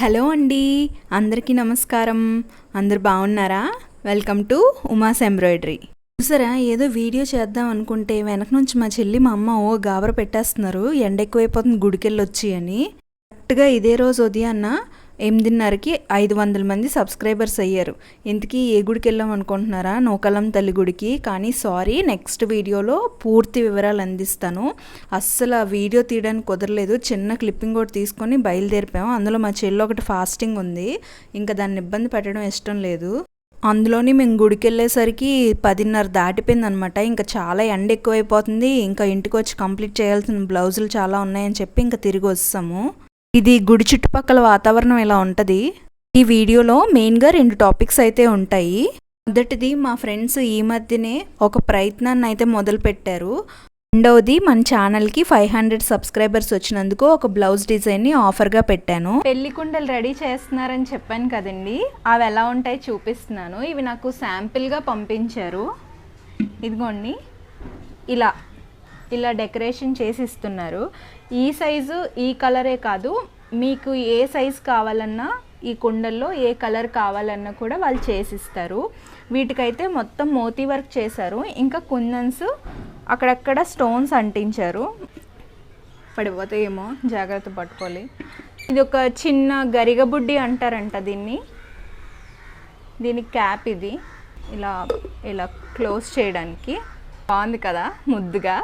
Hello అండి. అందరికీ నమస్కారం. అందరు బాగున్నారా? Welcome to Uma's embroidery. చూసారా ఏదో వీడియో చేద్దాం అనుకుంటే వెనక నుంచి మా చెల్లి మా అమ్మ ఓ గాబర పెట్టేస్తున్నారు. ఎండ ఎక్కువైపోతుంది గుడికెళ్ళొచ్చి అని. కరెక్ట్గా ఇదే రోజు ఉదయాన్న ఎనిమిదిన్నరకి ఐదు వందల మంది సబ్స్క్రైబర్స్ అయ్యారు. ఇంతకీ ఏ గుడికి వెళ్ళాం అనుకుంటున్నారా? నూకలం తల్లి గుడికి. కానీ సారీ నెక్స్ట్ వీడియోలో పూర్తి వివరాలు అందిస్తాను. అస్సలు ఆ వీడియో తీయడానికి కుదరలేదు. చిన్న క్లిప్పింగ్ కూడా తీసుకొని బయలుదేరిపాము అందులో మా చెల్లి ఒకటి ఫాస్టింగ్ ఉంది. ఇంకా దాన్ని ఇబ్బంది పెట్టడం ఇష్టం లేదు. అందులోని మేము గుడికి వెళ్ళేసరికి పదిన్నర దాటిపోయింది అనమాట ఇంకా చాలా ఎండ ఎక్కువైపోతుంది. ఇంకా ఇంటికి వచ్చి కంప్లీట్ చేయాల్సిన బ్లౌజులు చాలా ఉన్నాయని చెప్పి ఇంకా తిరిగి వస్తాము. ఇది గుడి చుట్టుపక్కల వాతావరణం ఇలా ఉంటుంది? ఈ వీడియోలో మెయిన్గా రెండు టాపిక్స్ అయితే ఉంటాయి. మొదటిది మా ఫ్రెండ్స్ ఈ మధ్యనే ఒక ప్రయత్నాన్ని అయితే మొదలు పెట్టారు రెండవది మన ఛానల్కి ఫైవ్ హండ్రెడ్ సబ్స్క్రైబర్స్ వచ్చినందుకు ఒక బ్లౌజ్ డిజైన్ని ఆఫర్గా పెట్టాను. పెళ్ళి కుండలు రెడీ చేస్తున్నారని చెప్పాను కదండి. అవి ఎలా ఉంటాయి చూపిస్తున్నాను. ఇవి నాకు శాంపిల్గా పంపించారు. ఇదిగోండి. ఇలా ఇలా డెకరేషన్ చేసి ఇస్తున్నారు. ఈ సైజు ఈ కలరే కాదు. మీకు ఏ సైజు కావాలన్నా ఈ కుండల్లో ఏ కలర్ కావాలన్నా కూడా వాళ్ళు చేసిస్తారు. వీటికైతే మొత్తం మోతీ వర్క్ చేశారు. ఇంకా కుందన్స్ అక్కడక్కడ స్టోన్స్ అంటించారు. పడిపోతాయేమో జాగ్రత్త పట్టుకోవాలి. ఇది ఒక చిన్న గరిగబుడ్డి అంటారంట దీన్ని. దీని క్యాప్ ఇది. ఇలా ఇలా క్లోజ్ చేయడానికి. బాగుంది కదా ముద్దుగా?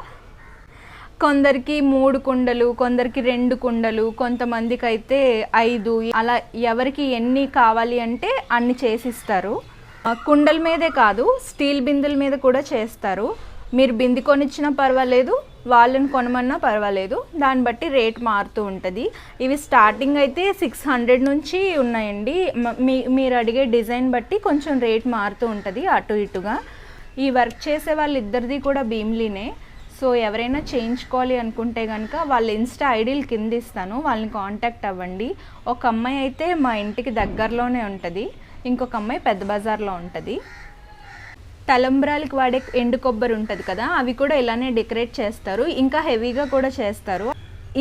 కొందరికి మూడు కుండలు కొందరికి రెండు కుండలు కొంతమందికి అయితే ఐదు. అలా ఎవరికి ఎన్ని కావాలి అంటే అన్ని చేసిస్తారు. కుండల మీదే కాదు స్టీల్ బిందెల మీద కూడా చేస్తారు. మీరు బింది కొనిచ్చినా పర్వాలేదు వాళ్ళని కొనమన్నా పర్వాలేదు. దాన్ని బట్టి రేట్ మారుతూ ఉంటుంది. ఇవి స్టార్టింగ్ అయితే సిక్స్ హండ్రెడ్ నుంచి ఉన్నాయండి. మీ మీరు అడిగే డిజైన్ బట్టి కొంచెం రేట్ మారుతూ ఉంటుంది అటు ఇటుగా. ఈ వర్క్ చేసే వాళ్ళిద్దరిది కూడా భీమ్లీనే. సో ఎవరైనా చేయించుకోవాలి అనుకుంటే కనుక వాళ్ళ ఇన్స్టా ఐడీలు కింద ఇస్తాను వాళ్ళని కాంటాక్ట్ అవ్వండి. ఒక అమ్మాయి అయితే మా ఇంటికి దగ్గరలోనే ఉంటుంది. ఇంకొక అమ్మాయి పెద్ద బజార్లో ఉంటుంది. తలంబ్రాలకి వాడే ఎండు కొబ్బరి ఉంటుంది కదా అవి కూడా ఇలానే డెకరేట్ చేస్తారు. ఇంకా హెవీగా కూడా చేస్తారు.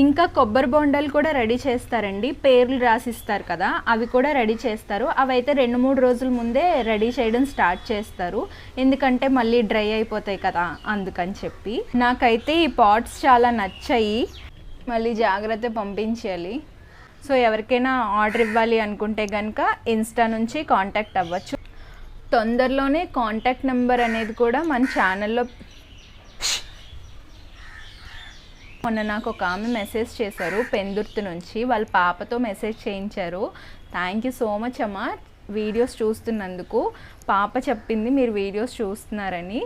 ఇంకా కొబ్బరి బొండాలు కూడా రెడీ చేస్తారండి. పేర్లు రాసిస్తారు కదా అవి కూడా రెడీ చేస్తారు. అవి అయితే రెండు మూడు రోజుల ముందే రెడీ చేయడం స్టార్ట్ చేస్తారు. ఎందుకంటే మళ్ళీ డ్రై అయిపోతాయి కదా అందుకని చెప్పి. నాకైతే ఈ పాట్స్ చాలా నచ్చాయి. మళ్ళీ జాగ్రత్త పంపించాలి. సో ఎవరికైనా ఆర్డర్ ఇవ్వాలి అనుకుంటే కనుక ఇన్స్టా నుంచి కాంటాక్ట్ అవ్వచ్చు. తొందరలోనే కాంటాక్ట్ నెంబర్ అనేది కూడా మన ఛానల్లో మొన్న నాకు ఒక ఆమె మెసేజ్ చేశారు పెందుర్తి నుంచి. వాళ్ళ పాపతో మెసేజ్ చేయించారు. థ్యాంక్ యూ సో మచ్ అమ్మ. వీడియోస్ చూస్తున్నందుకు. పాప చెప్పింది మీరు వీడియోస్ చూస్తున్నారని.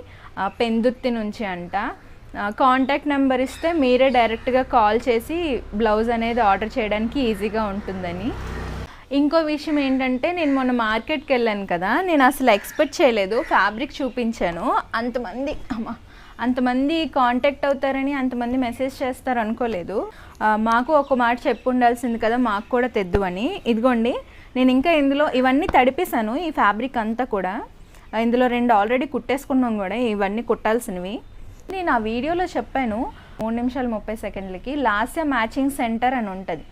పెందుర్తి నుంచి అంట. కాంటాక్ట్ నెంబర్ ఇస్తే మీరే డైరెక్ట్గా కాల్ చేసి బ్లౌజ్ అనేది ఆర్డర్ చేయడానికి ఈజీగా ఉంటుందని. ఇంకో విషయం ఏంటంటే నేను మొన్న మార్కెట్కి వెళ్ళాను కదా. నేను అసలు ఎక్స్పెక్ట్ చేయలేదు. ఫ్యాబ్రిక్ చూపించాను. అంతమంది అమ్మా అంతమంది కాంటాక్ట్ అవుతారని అంతమంది మెసేజ్ చేస్తారు అనుకోలేదు. మాకు ఒక మాట చెప్పు ఉండాల్సింది కదా మాకు కూడా తెద్దు అని. ఇదిగోండి నేను ఇంకా ఇందులో ఇవన్నీ తడిపేశాను ఈ ఫ్యాబ్రిక్ అంతా కూడా. ఇందులో రెండు ఆల్రెడీ కుట్టేసుకున్నాం కూడా ఇవన్నీ కుట్టాల్సినవి. నేను ఆ వీడియోలో చెప్పాను మూడు నిమిషాలు ముప్పై సెకండ్లకి లాస్య మ్యాచింగ్ సెంటర్ అని ఉంటుంది.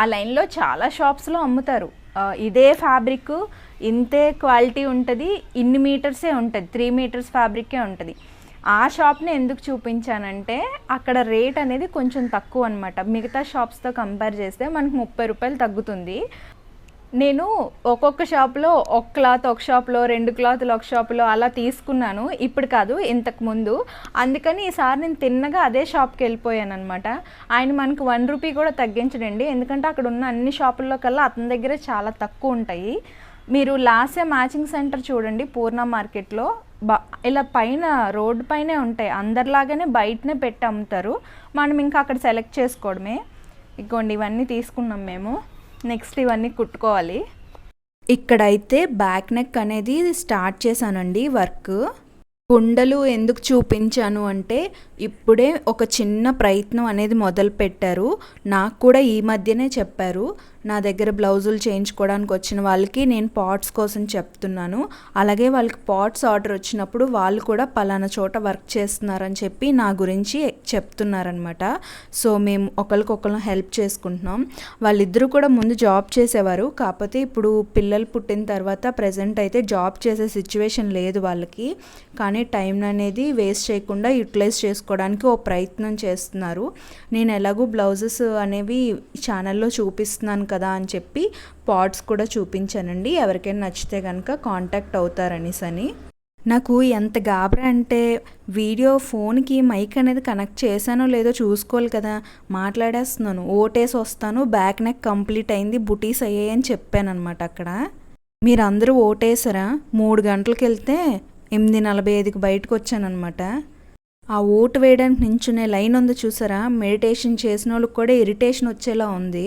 ఆ లైన్లో చాలా షాప్స్లో అమ్ముతారు. ఇదే ఫ్యాబ్రిక్ ఇంతే క్వాలిటీ ఉంటుంది ఇన్ని మీటర్సే ఉంటుంది త్రీ మీటర్స్ ఫ్యాబ్రికే ఉంటుంది. ఆ షాప్ని ఎందుకు చూపించానంటే అక్కడ రేట్ అనేది కొంచెం తక్కువ అనమాట మిగతా షాప్స్తో కంపేర్ చేస్తే మనకు ముప్పై రూపాయలు తగ్గుతుంది. నేను ఒక్కొక్క షాప్లో ఒక క్లాత్ ఒక షాప్లో రెండు క్లాత్లు ఒక షాప్లో అలా తీసుకున్నాను. ఇప్పుడు కాదు ఇంతకు ముందు. అందుకని ఈసారి నేను తిన్నగా అదే షాప్కి వెళ్ళిపోయాను అనమాట ఆయన మనకు వన్ రూపీ కూడా తగ్గించడండి. ఎందుకంటే అక్కడ ఉన్న అన్ని షాపుల్లో కల్లా అతని దగ్గర చాలా తక్కువ ఉంటాయి. మీరు లాసే మ్యాచింగ్ సెంటర్ చూడండి పూర్ణ మార్కెట్లో. బ ఇలా పైన రోడ్డు పైనే ఉంటాయి. అందరిలాగానే బయటనే పెట్టి అమ్ముతారు. మనం ఇంకా అక్కడ సెలెక్ట్ చేసుకోవడమే. ఇగోండి ఇవన్నీ తీసుకున్నాం మేము. నెక్స్ట్ ఇవన్నీ కుట్టుకోవాలి. ఇక్కడైతే బ్యాక్ నెక్ అనేది స్టార్ట్ చేశానండి వర్క్. కుండలు ఎందుకు చూపించాను అంటే ఇప్పుడే ఒక చిన్న ప్రయత్నం అనేది మొదలు పెట్టారు నాకు కూడా ఈ మధ్యనే చెప్పారు. నా దగ్గర బ్లౌజులు చేయించుకోవడానికి వచ్చిన వాళ్ళకి నేను పాట్స్ కోసం చెప్తున్నాను. అలాగే వాళ్ళకి పాట్స్ ఆర్డర్ వచ్చినప్పుడు వాళ్ళు కూడా పలానా చోట వర్క్ చేస్తున్నారని చెప్పి నా గురించి చెప్తున్నారనమాట సో మేము ఒకరికొకరు హెల్ప్ చేసుకుంటున్నాం. వాళ్ళిద్దరూ కూడా ముందు జాబ్ చేసేవారు. కాకపోతే ఇప్పుడు పిల్లలు పుట్టిన తర్వాత ప్రజెంట్ అయితే జాబ్ చేసే సిచ్యువేషన్ లేదు వాళ్ళకి. కానీ టైం అనేది వేస్ట్ చేయకుండా యూటిలైజ్ చేసుకోవడానికి ఓ ప్రయత్నం చేస్తున్నారు. నేను ఎలాగో బ్లౌజెస్ అనేవి ఛానల్లో చూపిస్తున్నాను కదా అని చెప్పి పాట్స్ కూడా చూపించానండి. ఎవరికైనా నచ్చితే కనుక కాంటాక్ట్ అవుతారనేసి అని నాకు ఎంత గాబరా అంటే వీడియో ఫోన్కి మైక్ అనేది కనెక్ట్ చేశానో లేదో చూసుకోవాలి కదా. మాట్లాడేస్తున్నాను. ఓటేసి వస్తాను. బ్యాక్ నెక్ కంప్లీట్ అయింది. బుటీస్ అయ్యాయని చెప్పాను అనమాట అక్కడ. మీరందరూ ఓటేసారా? మూడు గంటలకు వెళ్తే ఎనిమిది నలభై ఐదుకి బయటకు వచ్చానమాట ఆ ఓటు వేయడానికి నించునే లైన్ ఉంది చూసారా? మెడిటేషన్ చేసిన వాళ్ళకి కూడా ఇరిటేషన్ వచ్చేలా ఉంది.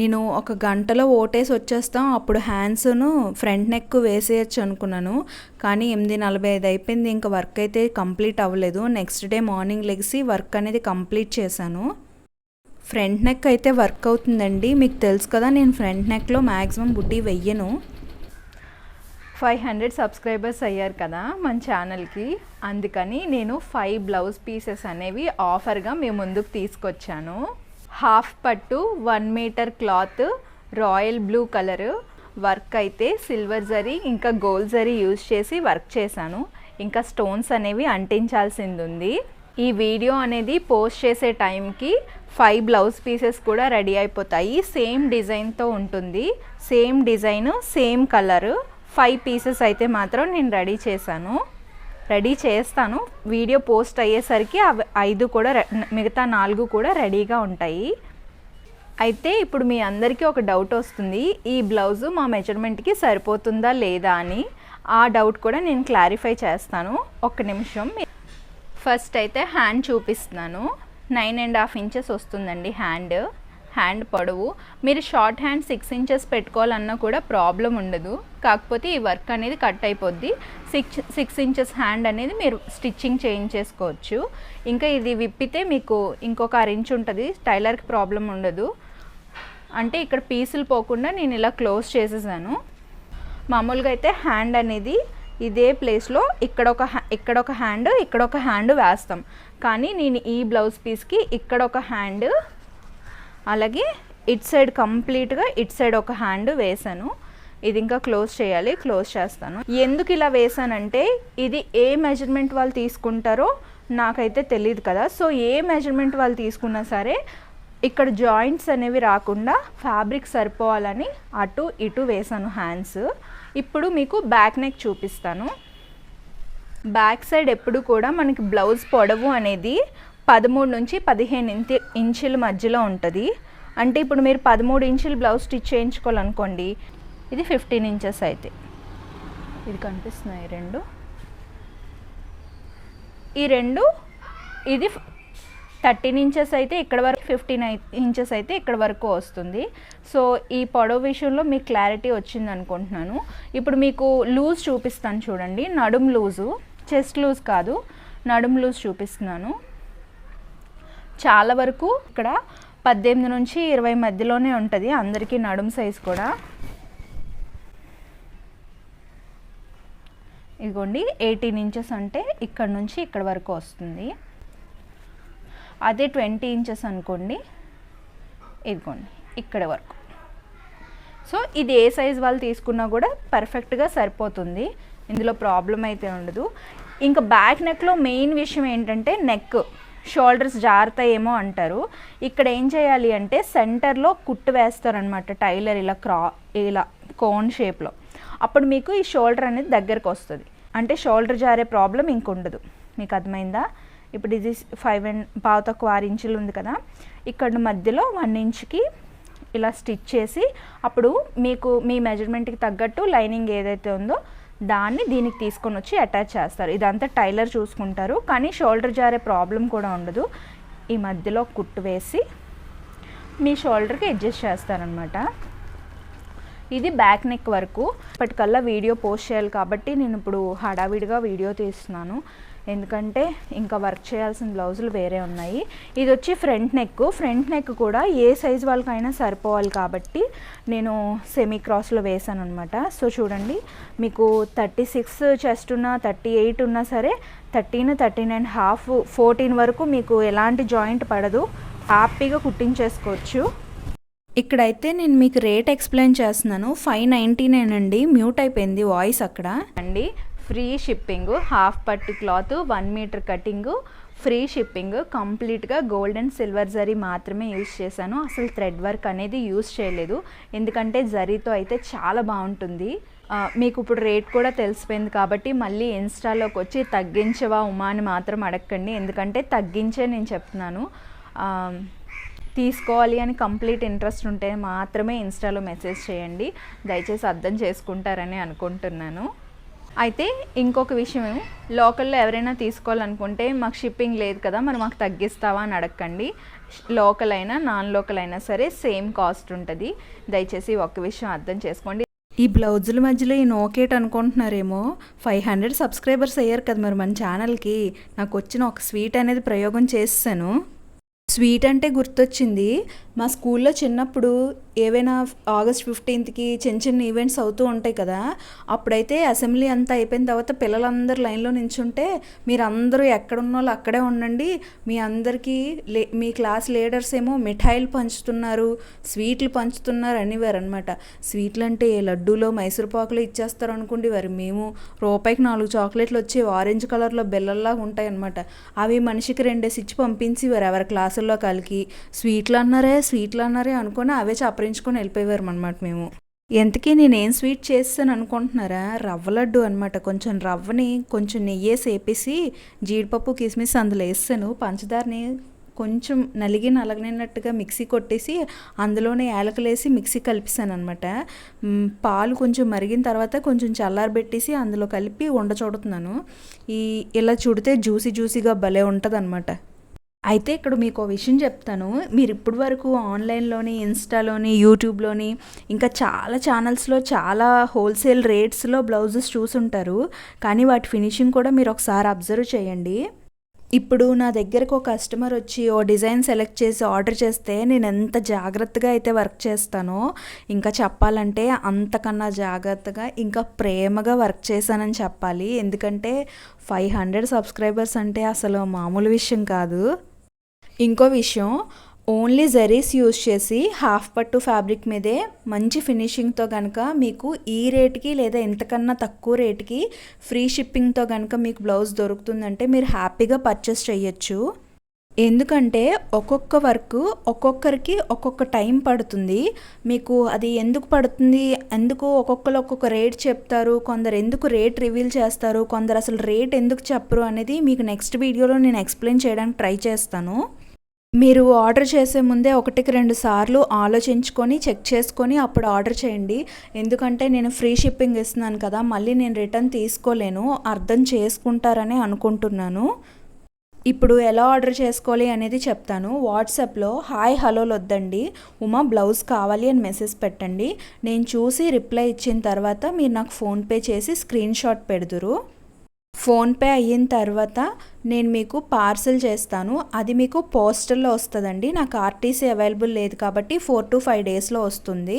నేను ఒక గంటలో ఓటేసి వచ్చేస్తాం అప్పుడు హ్యాండ్స్ను ఫ్రంట్ నెక్ వేసేయచ్చు అనుకున్నాను. కానీ ఎనిమిది నలభై ఐదు అయిపోయింది ఇంకా వర్క్ అయితే కంప్లీట్ అవ్వలేదు. నెక్స్ట్ డే మార్నింగ్ లెగిసి వర్క్ అనేది కంప్లీట్ చేశాను. ఫ్రంట్ నెక్ అయితే వర్క్ అవుతుందండి. మీకు తెలుసు కదా నేను ఫ్రంట్ నెక్లో మ్యాక్సిమం బుట్టి వెయ్యను. ఫైవ్ హండ్రెడ్ సబ్స్క్రైబర్స్ అయ్యారు కదా మన ఛానల్కి. అందుకని నేను ఫైవ్ బ్లౌజ్ పీసెస్ అనేవి ఆఫర్గా మీ ముందుకు తీసుకొచ్చాను. హాఫ్ పట్టు one metre cloth royal blue colour. Work అయితే సిల్వర్ జరీ ఇంకా గోల్డ్ జరీ యూజ్ చేసి వర్క్ చేశాను. ఇంకా స్టోన్స్ అనేవి అంటించాల్సింది ఉంది ఈ వీడియో అనేది పోస్ట్ చేసే టైంకి ఫైవ్ బ్లౌజ్ పీసెస్ కూడా రెడీ అయిపోతాయి. సేమ్ డిజైన్తో ఉంటుంది. Same design same colour. Five pieces అయితే మాత్రం నేను రెడీ చేశాను. రెడీ చేస్తాను. వీడియో పోస్ట్ అయ్యేసరికి అవి ఐదు కూడా మిగతా నాలుగు కూడా రెడీగా ఉంటాయి. అయితే ఇప్పుడు మీ అందరికీ ఒక డౌట్ వస్తుంది. ఈ బ్లౌజు మా మెజర్మెంట్కి సరిపోతుందా లేదా అని. ఆ డౌట్ కూడా నేను క్లారిఫై చేస్తాను. ఒక్క నిమిషం. ఫస్ట్ అయితే హ్యాండ్ చూపిస్తున్నాను. నైన్ అండ్ హాఫ్ ఇంచెస్ వస్తుందండి హ్యాండ్. హ్యాండ్ పొడవు. మీరు షార్ట్ హ్యాండ్ సిక్స్ ఇంచెస్ పెట్టుకోవాలన్నా కూడా ప్రాబ్లం ఉండదు. కాకపోతే ఈ వర్క్ అనేది కట్ అయిపోద్ది. సిక్స్ సిక్స్ ఇంచెస్ హ్యాండ్ అనేది మీరు స్టిచ్చింగ్ చేయించేసుకోవచ్చు. ఇంకా ఇది విప్పితే మీకు ఇంకొక అర ఉంటుంది. టైలర్కి ప్రాబ్లం ఉండదు. అంటే ఇక్కడ పీసులు పోకుండా నేను ఇలా క్లోజ్ చేసేసాను. మామూలుగా అయితే హ్యాండ్ అనేది ఇదే ప్లేస్లో ఇక్కడ ఒక ఇక్కడ ఒక హ్యాండ్ ఇక్కడ ఒక హ్యాండ్ వేస్తాం. కానీ నేను ఈ బ్లౌజ్ పీస్కి ఇక్కడ ఒక హ్యాండ్ అలాగే ఇట్ సైడ్ కంప్లీట్గా ఇట్ సైడ్ ఒక హ్యాండ్ వేసాను. ఇది ఇంకా క్లోజ్ చేయాలి క్లోజ్ చేస్తాను. ఎందుకు ఇలా వేసానంటే ఇది ఏ మెజర్మెంట్ వాళ్ళు తీసుకుంటారో నాకైతే తెలియదు కదా. సో ఏ మెజర్మెంట్ వాళ్ళు తీసుకున్నా సరే ఇక్కడ జాయింట్స్ అనేవి రాకుండా ఫ్యాబ్రిక్ సరిపోవాలని అటు ఇటు వేసాను హ్యాండ్స్. ఇప్పుడు మీకు బ్యాక్ నెక్ చూపిస్తాను. బ్యాక్ సైడ్ ఎప్పుడు కూడా మనకి బ్లౌజ్ పొడవు అనేది పదమూడు నుంచి పదిహేను ఇంటి ఇంచుల మధ్యలో ఉంటుంది. అంటే ఇప్పుడు మీరు పదమూడు ఇంచులు బ్లౌజ్ స్టిచ్ చేయించుకోవాలనుకోండి ఇది ఫిఫ్టీన్ ఇంచెస్ అయితే. ఇది కనిపిస్తున్నాయి రెండు. ఈ రెండు ఇది థర్టీన్ ఇంచెస్ అయితే ఇక్కడ వరకు ఫిఫ్టీన్ ఇంచెస్ అయితే ఇక్కడ వరకు వస్తుంది. సో ఈ పొడవు విషయంలో మీకు క్లారిటీ వచ్చింది అనుకుంటున్నాను. ఇప్పుడు మీకు లూజ్ చూపిస్తాను చూడండి. నడుం లూజు చెస్ట్ లూజ్ కాదు నడుం లూజ్ చూపిస్తున్నాను. చాలా వరకు ఇక్కడ పద్దెనిమిది నుంచి ఇరవై మధ్యలోనే ఉంటుంది. అందరికీ నడుం సైజ్ కూడా. ఇదిగోండి ఎయిటీన్ ఇంచెస్ అంటే ఇక్కడ నుంచి ఇక్కడ వరకు వస్తుంది. అదే ట్వంటీ ఇంచెస్ అనుకోండి. ఇదిగోండి ఇక్కడ వరకు. సో ఇది ఏ సైజ్ వాళ్ళు తీసుకున్నా కూడా పర్ఫెక్ట్గా సరిపోతుంది. ఇందులో ప్రాబ్లం అయితే ఉండదు. ఇంకా బ్యాక్ నెక్లో మెయిన్ విషయం ఏంటంటే నెక్ షోల్డర్స్ జారుతాయేమో అంటారు. ఇక్కడ ఏం చేయాలి అంటే సెంటర్లో కుట్టు వేస్తారనమాట టైలర్ ఇలా క్రా ఇలా కోన్ షేప్లో. అప్పుడు మీకు ఈ షోల్డర్ అనేది దగ్గరకు వస్తుంది. అంటే షోల్డర్ జారే ప్రాబ్లం ఇంకుండదు. మీకు అర్థమైందా? ఇప్పుడు ఇది ఫైవ్ అండ్ పావు తక్కువ ఆరు ఇంచులు ఉంది కదా. ఇక్కడ మధ్యలో వన్ ఇంచ్కి ఇలా స్టిచ్ చేసి అప్పుడు మీకు మీ మెజర్మెంట్కి తగ్గట్టు లైనింగ్ ఏదైతే ఉందో దాన్ని దీనికి తీసుకొని వచ్చి అటాచ్ చేస్తారు. ఇదంతా టైలర్ చూసుకుంటారు. కానీ షోల్డర్ జారే ప్రాబ్లం కూడా ఉండదు. ఈ మధ్యలో కుట్టు వేసి మీ షోల్డర్కి అడ్జస్ట్ చేస్తారనమాట ఇది బ్యాక్ నెక్ వరకు. ఇప్పటికల్లా వీడియో పోస్ట్ చేయాలి కాబట్టి నేను ఇప్పుడు హడావిడిగా వీడియో తీస్తున్నాను. ఎందుకంటే ఇంకా వర్క్ చేయాల్సిన బ్లౌజులు వేరే ఉన్నాయి. ఇది వచ్చి ఫ్రంట్ నెక్ ఫ్రంట్ నెక్ కూడా ఏ సైజ్ వాళ్ళకైనా సరిపోవాలి కాబట్టి నేను సెమీ క్రాస్లో వేసాను అనమాట సో చూడండి. మీకు థర్టీ సిక్స్ చెస్ట్ ఉన్నా థర్టీ ఎయిట్ ఉన్నా సరే thirteen thirteen and half fourteen వరకు మీకు ఎలాంటి జాయింట్ పడదు. హ్యాపీగా కుట్టించేసుకోవచ్చు. ఇక్కడైతే నేను మీకు రేట్ ఎక్స్ప్లెయిన్ చేస్తున్నాను. ఫైవ్ నైంటీనేనండి మ్యూట్ అయిపోయింది వాయిస్ అక్కడ. అండి ఫ్రీ షిప్పింగ్ హాఫ్ పట్టు cloth one metre cutting free shipping కంప్లీట్గా గోల్డ్ అండ్ సిల్వర్ జరీ మాత్రమే యూజ్ చేశాను. అసలు థ్రెడ్ వర్క్ అనేది యూస్ చేయలేదు. ఎందుకంటే జరీతో అయితే చాలా బాగుంటుంది. మీకు ఇప్పుడు రేట్ కూడా తెలిసిపోయింది కాబట్టి మళ్ళీ ఇన్స్టాలోకి వచ్చి తగ్గించవా ఉమా అని మాత్రం అడగండి ఎందుకంటే తగ్గించే నేను చెప్తున్నాను. తీసుకోవాలి అని కంప్లీట్ ఇంట్రెస్ట్ ఉంటే మాత్రమే ఇన్స్టాలో మెసేజ్ చేయండి. దయచేసి అర్థం చేసుకుంటారని అనుకుంటున్నాను. అయితే ఇంకొక విషయం లోకల్లో ఎవరైనా తీసుకోవాలనుకుంటే మాకు షిప్పింగ్ లేదు కదా మరి మాకు తగ్గిస్తావా అని అడగండి. లోకల్ అయినా నాన్ లోకల్ అయినా సరే సేమ్ కాస్ట్ ఉంటుంది. దయచేసి ఒక్క విషయం అర్థం చేసుకోండి. ఈ బ్లౌజుల మధ్యలో ఈ నోకేట్ అనుకుంటున్నారేమో ఫైవ్ హండ్రెడ్ సబ్స్క్రైబర్స్ అయ్యారు కదా మరి మన ఛానల్కి. నాకు వచ్చిన ఒక స్వీట్ అనేది ప్రయోగం చేస్తాను. స్వీట్ అంటే గుర్తొచ్చింది. మా స్కూల్లో చిన్నప్పుడు ఏవైనా ఆగస్ట్ ఫిఫ్టీన్త్కి చిన్న చిన్న ఈవెంట్స్ అవుతూ ఉంటాయి కదా అప్పుడైతే అసెంబ్లీ అంతా అయిపోయిన తర్వాత పిల్లలందరూ లైన్లో నించుంటే మీరందరూ ఎక్కడున్న వాళ్ళు అక్కడే ఉండండి మీ అందరికీ లే మీ క్లాస్ లీడర్స్ ఏమో మిఠాయిలు పంచుతున్నారు స్వీట్లు పంచుతున్నారు అనేవారు అనమాట స్వీట్లు అంటే లడ్డూలో మైసూరుపాకులు ఇచ్చేస్తారు అనుకోండి వారు మేము రూపాయికి నాలుగు చాక్లెట్లు వచ్చి ఆరెంజ్ కలర్లో బెల్లల్లాగా ఉంటాయి అనమాట అవి మనిషికి రెండేసి ఇచ్చి పంపించి వారు ఎవరి క్లాసుల్లో కలికి స్వీట్లు అన్నారే స్వీట్లు అన్నారే అనుకుని అవే చప్పరించుకొని వెళ్ళిపోయేవారు అనమాట మేము. ఎంతకీ నేనేం స్వీట్ చేస్తాను అనుకుంటున్నారా? రవ్వ లడ్డు అనమాట కొంచెం రవ్వని కొంచెం నెయ్యి వేపేసి జీడిపప్పు కిస్మిస్ అందులో వేస్తాను పంచదారని కొంచెం నలిగి నలగనినట్టుగా మిక్సీ కొట్టేసి అందులోనే యాలకలేసి మిక్సీ కలిపిస్తాను అనమాట పాలు కొంచెం మరిగిన తర్వాత కొంచెం చల్లారబెట్టేసి అందులో కలిపి ఉండ చూడుతున్నాను ఈ ఇలా చూడితే జ్యూసీ జ్యూసీగా భలే ఉంటుంది అయితే ఇక్కడ మీకు ఒక విషయం చెప్తాను. మీరు ఇప్పటి వరకు ఆన్లైన్లోని ఇన్స్టాలోని యూట్యూబ్లోని ఇంకా చాలా ఛానల్స్లో చాలా హోల్సేల్ రేట్స్లో బ్లౌజెస్ చూసుంటారు. కానీ వాటి ఫినిషింగ్ కూడా మీరు ఒకసారి అబ్జర్వ్ చేయండి. ఇప్పుడు నా దగ్గరకు ఒక కస్టమర్ వచ్చి ఓ డిజైన్ సెలెక్ట్ చేసి ఆర్డర్ చేస్తే నేను ఎంత జాగ్రత్తగా అయితే వర్క్ చేస్తానో ఇంకా చెప్పాలంటే అంతకన్నా జాగ్రత్తగా ఇంకా ప్రేమగా వర్క్ చేశానని చెప్పాలి. ఎందుకంటే ఫైవ్ హండ్రెడ్ సబ్స్క్రైబర్స్ అంటే అసలు మామూలు విషయం కాదు. ఇంకో విషయం ఓన్లీ జరీస్ యూస్ చేసి హాఫ్ పట్టు ఫ్యాబ్రిక్ మీదే మంచి ఫినిషింగ్తో కనుక మీకు ఈ రేట్కి లేదా ఇంతకన్నా తక్కువ రేట్కి ఫ్రీ షిప్పింగ్తో కనుక మీకు బ్లౌజ్ దొరుకుతుందంటే మీరు హ్యాపీగా పర్చేస్ చేయొచ్చు. ఎందుకంటే ఒక్కొక్క వర్క్ ఒక్కొక్కరికి ఒక్కొక్క టైం పడుతుంది. మీకు అది ఎందుకు పడుతుంది ఎందుకు ఒక్కొక్కరు ఒక్కొక్క రేట్ చెప్తారు కొందరు ఎందుకు రేట్ రివీల్ చేస్తారు కొందరు అసలు రేట్ ఎందుకు చెప్పరు అనేది మీకు నెక్స్ట్ వీడియోలో నేను ఎక్స్ప్లెయిన్ చేయడానికి ట్రై చేస్తాను. మీరు ఆర్డర్ చేసే ముందే ఒకటికి రెండు సార్లు ఆలోచించుకొని చెక్ చేసుకొని అప్పుడు ఆర్డర్ చేయండి. ఎందుకంటే నేను ఫ్రీ షిప్పింగ్ ఇస్తున్నాను కదా మళ్ళీ నేను రిటర్న్ తీసుకోలేను. అర్థం చేసుకుంటారని అనుకుంటున్నాను. ఇప్పుడు ఎలా ఆర్డర్ చేసుకోవాలి అనేది చెప్తాను. వాట్సాప్లో హాయ్ హలోలు వద్దండి ఉమా బ్లౌజ్ కావాలి అని మెసేజ్ పెట్టండి. నేను చూసి రిప్లై ఇచ్చిన తర్వాత మీరు నాకు ఫోన్పే చేసి స్క్రీన్ షాట్ పెడుదురు. ఫోన్పే అయిన తర్వాత నేను మీకు పార్సల్ చేస్తాను. అది మీకు పోస్టల్లో వస్తుందండి. నాకు ఆర్టీసీ అవైలబుల్ లేదు కాబట్టి ఫోర్ టు ఫైవ్ డేస్లో వస్తుంది.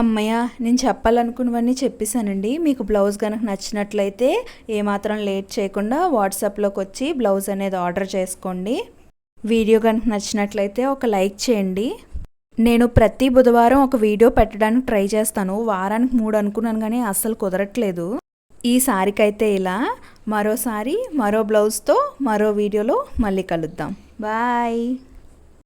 అమ్మయ్య నేను చెప్పాలనుకున్నవన్నీ చెప్పేశానండి. మీకు బ్లౌజ్ కనుక నచ్చినట్లయితే ఏమాత్రం లేట్ చేయకుండా వాట్సాప్లోకి వచ్చి బ్లౌజ్ అనేది ఆర్డర్ చేసుకోండి. వీడియో కనుక నచ్చినట్లయితే ఒక లైక్ చేయండి. నేను ప్రతి బుధవారం ఒక వీడియో పెట్టడానికి ట్రై చేస్తాను. వారానికి మూడు అనుకున్నాను కానీ అస్సలు కుదరట్లేదు. ఈసారికైతే ఇలా. మరోసారి మరో బ్లౌజ్తో మరో వీడియోలో మళ్ళీ కలుద్దాం. బాయ్.